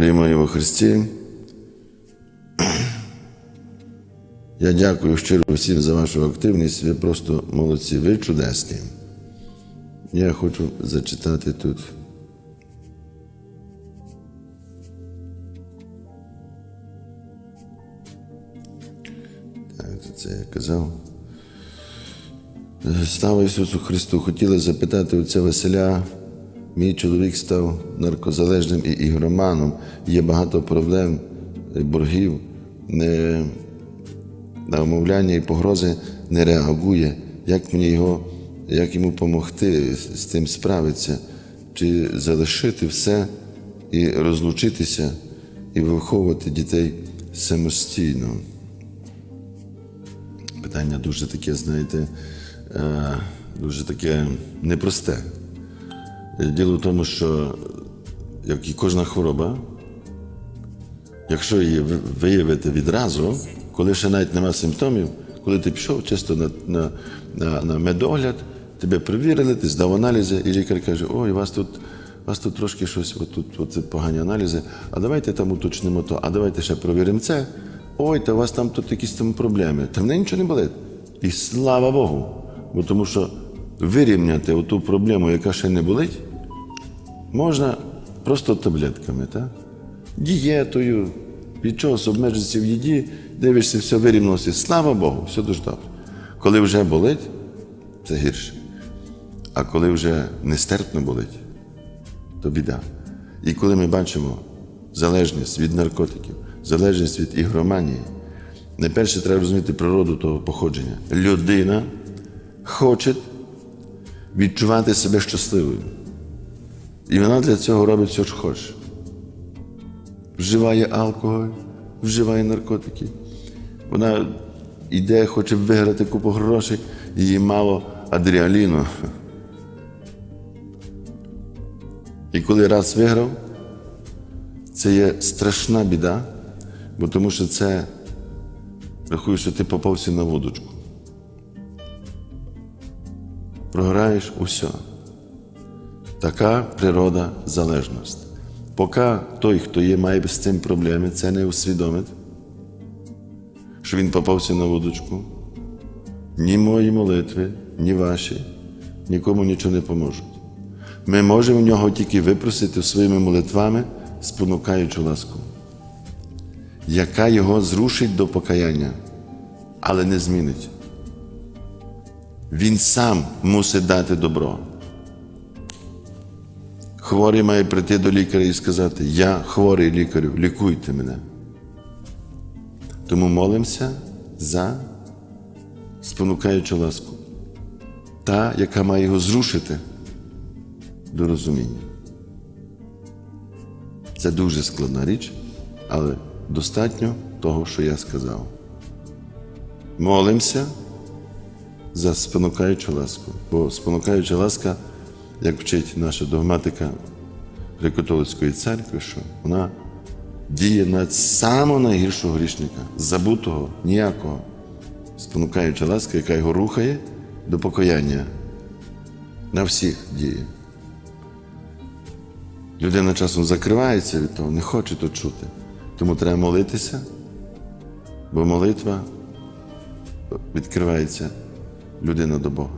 Мої во Христі. Я дякую щиро всім за вашу активність. Ви просто молодці, ви чудесні. Я хочу зачитати тут. Так, це я казав. Слава Ісусу Христу! Хотіли запитати отця Василя. Мій чоловік став наркозалежним і ігроманом. Є багато проблем, е, боргів, не, на умовляння і погрози не реагує. Як мені його, як йому допомогти з цим справитися? Чи залишити все і розлучитися, і виховувати дітей самостійно? Питання дуже таке, знаєте, е, дуже таке непросте. Діло в тому, що як і кожна хвороба, якщо її виявити відразу, коли ще навіть немає симптомів, коли ти пішов чисто на, на, на, на медогляд, тебе перевірили, ти здав аналізи, і лікар каже, ой, у вас тут, у вас тут трошки щось, отут, оце погані аналізи, а давайте там уточнимо то, а давайте ще провіримо це. Ой, та у вас там тут якісь там проблеми. Та в нічого не болить. І слава Богу. Бо тому що вирівняти оту проблему, яка ще не болить, можна просто таблетками, так? дієтою, від чогось обмежитися в їді, дивишся, все вирівнялося. Слава Богу, все дуже добре. Коли вже болить, це гірше. А коли вже нестерпно болить, то біда. І коли ми бачимо залежність від наркотиків, залежність від ігроманії, найперше треба розуміти природу того походження. Людина хоче відчувати себе щасливою. І вона для цього робить все, що хоче. Вживає алкоголь, вживає наркотики. Вона йде, хоче виграти купу грошей, їй мало адріаліну. І коли раз виграв, це є страшна біда, бо тому що це рахує, що ти попався на водочку. Програєш усе. Така природа залежності. Поки той, хто є, має з цим проблеми, це не усвідомить, що він попався на водочку, ні мої молитви, ні ваші, нікому нічого не поможуть. Ми можемо в нього тільки випросити своїми молитвами, спонукаючи ласку, яка його зрушить до покаяння, але не змінить. Він сам мусить дати добро. Хворий має прийти до лікаря і сказати: Я хворий лікарю, лікуйте мене. Тому молимося за спонукаючу ласку, та, яка має його зрушити до розуміння. Це дуже складна річ, але достатньо того, що я сказав. Молимося за спонукаючу ласку, бо спонукаюча ласка, як вчить наша догматика Греко-католицької церкви, що вона діє на самого найгіршого грішника, забутого, ніякого, спонукаюча ласка, яка його рухає до покаяння. На всіх діє. Людина часом закривається від того, не хоче то чути. Тому треба молитися, бо молитва відкривається людина до Бога.